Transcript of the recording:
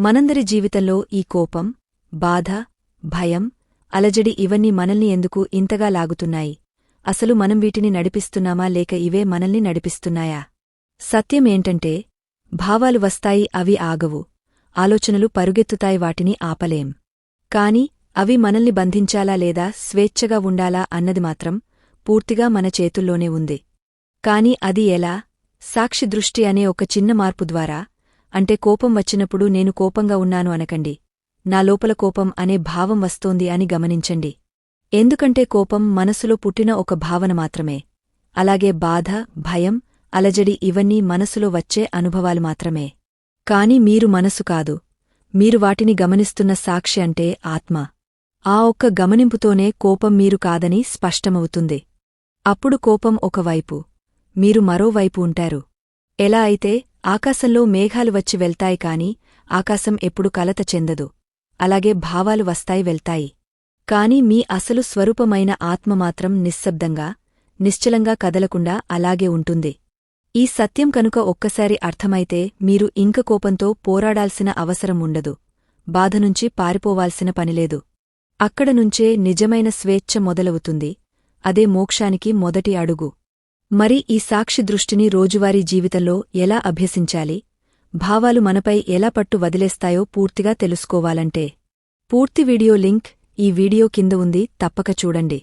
మనందరి జీవితంలో ఈ కోపం బాధ భయం అలజడి ఇవన్నీ మనల్ని ఎందుకు ఇంతగా లాగుతున్నాయి? అసలు మనం వీటిని నడిపిస్తున్నామా లేక ఇవే మనల్ని నడిపిస్తున్నాయా? సత్యమేంటంటే భావాలు వస్తాయి అవి ఆగవు. ఆలోచనలు పరుగెత్తుతాయి వాటిని ఆపలేం. కాని అవి మనల్ని బంధించాలా లేదా స్వేచ్ఛగా ఉండాలా అన్నది మాత్రం పూర్తిగా మన చేతుల్లోనే ఉంది. కాని అది ఎలా? సాక్షి దృష్టి అనే ఒక చిన్న మార్పు ద్వారా అంటే కోపం వచ్చినప్పుడు నేను కోపంగా ఉన్నాను అనకండి. నా లోపల కోపం అనే భావం వస్తోంది అని గమనించండి. ఎందుకంటే కోపం మనసులో పుట్టిన ఒక భావన మాత్రమే. అలాగే బాధ భయం అలజడి ఇవన్నీ మనసులో వచ్చే అనుభవాలు మాత్రమే. కాని మీరు మనసు కాదు. మీరు వాటిని గమనిస్తున్న సాక్షి అంటే ఆత్మ. ఆ ఒక్క గమనింపుతోనే కోపం మీరు కాదని స్పష్టమవుతుంది. అప్పుడు కోపం ఒకవైపు మీరు మరోవైపు ఉంటారు. ఎలా అయితే ఆకాశంలో మేఘాలు వచ్చి వెళ్తాయి కాని ఆకాశం ఎప్పుడు కలత చెందదు. అలాగే భావాలు వస్తాయి వెళ్తాయి. కాని మీ అసలు స్వరూపమైన ఆత్మ మాత్రం నిశ్శబ్దంగా నిశ్చలంగా కదలకుండా అలాగే ఉంటుంది. ఈ సత్యం కనుక ఒక్కసారి అర్థమైతే మీరు ఇంక కోపంతో పోరాడాల్సిన అవసరం ఉండదు. బాధనుంచి పారిపోవాల్సిన పనిలేదు అక్కడనుంచే నిజమైన స్వేచ్ఛ మొదలవుతుంది. అదే మోక్షానికి మొదటి అడుగు. మరి ఈ సాక్షి దృష్టిని రోజువారీ జీవితంలో ఎలా అభ్యసించాలి? భావాలు మనపై ఎలా పట్టు వదిలేస్తాయో పూర్తిగా తెలుసుకోవాలంటే పూర్తి వీడియో లింక్ ఈ వీడియో కింద ఉంది తప్పక చూడండి.